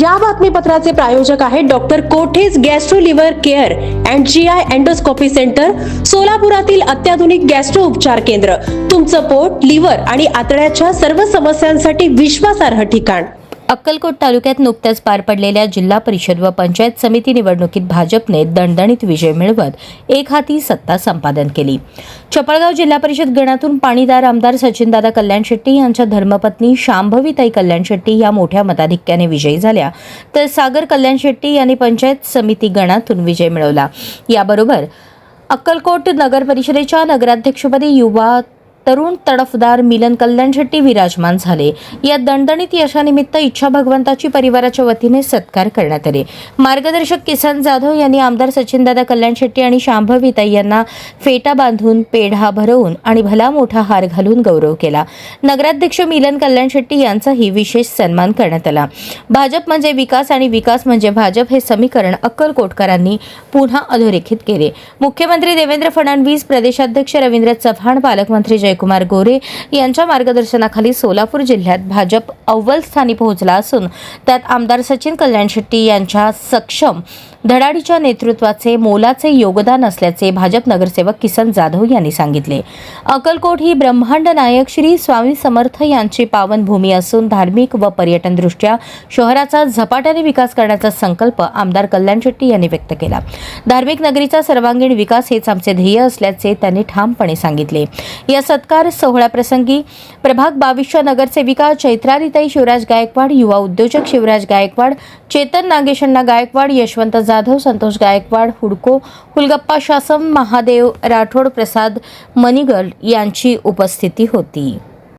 या बातमीपत्राचे प्रायोजक आहेत doctor कोठेज gastro liver care and G I endoscopy centre सोलापुरातील अत्याधुनिक गॅस्ट्रो उपचार केंद्र. तुमचं पोट लिव्हर आणि आतड्याच्या सर्व समस्यांसाठी विश्वासार्ह ठिकाण. अक्कलकोट तालुक्यात नुकत्याच पार पडलेल्या जिल्हा परिषद व पंचायत समिती निवडणुकीत भाजपने दणदणीत विजय मिळवत एक हाती सत्ता संपादन केली. चपळगाव जिल्हा परिषद गणातून पाणीदार आमदार सचिनदादा कल्याण शेट्टी यांच्या धर्मपत्नी शांभवीताई कल्याण शेट्टी या मोठ्या मताधिक्याने विजयी झाल्या. तर सागर कल्याण शेट्टी यांनी पंचायत समिती गणातून विजय मिळवला. याबरोबर अक्कलकोट नगर परिषदेच्या नगराध्यक्षपदी युवा तरुण तडफदार मिलन कल्याण शेट्टी विराजमान झाले. या दणदणीत यशानिमित्त इच्छा भगवंताची परिवाराच्या वतीने सत्कार करण्यात आले. मार्गदर्शक किसन जाधव यांनी आमदार सचिनदादा कल्याण शेट्टी आणि शांभवीताई यांना फेटा बांधून पेढा भरवून आणि भला मोठा हार घालून गौरव केला. नगराध्यक्ष मिलन कल्याण शेट्टी यांचाही विशेष सन्मान करण्यात आला. भाजप म्हणजे विकास आणि विकास म्हणजे भाजप हे समीकरण अक्कलकोटकरांनी पुन्हा अधोरेखित केले. मुख्यमंत्री देवेंद्र फडणवीस प्रदेशाध्यक्ष रवींद्र चव्हाण पालकमंत्री जय जयकुमार गोरे यांच्या मार्गदर्शनाखाली सोलापूर जिल्ह्यात भाजप अव्वल स्थानी पोहोचला असून त्यात आमदार सचिन कल्याण शेट्टी यांच्या सक्षम धडाडीच्या नेतृत्वाचे मोलाचे योगदान असल्याचे भाजप नगरसेवक किसन जाधव यांनी सांगितले. अक्कलकोट ही ब्रह्मांड नायक श्री स्वामी समर्थ यांची पावनभूमी असून धार्मिक व पर्यटनदृष्ट्या शहराचा झपाट्याने विकास करण्याचा संकल्प आमदार कल्याण शेट्टी यांनी व्यक्त केला. धार्मिक नगरीचा सर्वांगीण विकास हेच आमचे ध्येय असल्याचे त्यांनी ठामपणे सांगितले. या सत्कार सोहळ्याप्रसंगी प्रभाग बावीसच्या नगरसेविका चैत्रालीताई शिवराज गायकवाड युवा उद्योजक शिवराज गायकवाड चेतन नागेशण्णा गायकवाड यशवंत जाधव संतोष गायकवाड हुडको हुलगप्पा शासम महादेव राठोड प्रसाद मनिगल यांची उपस्थिती होती.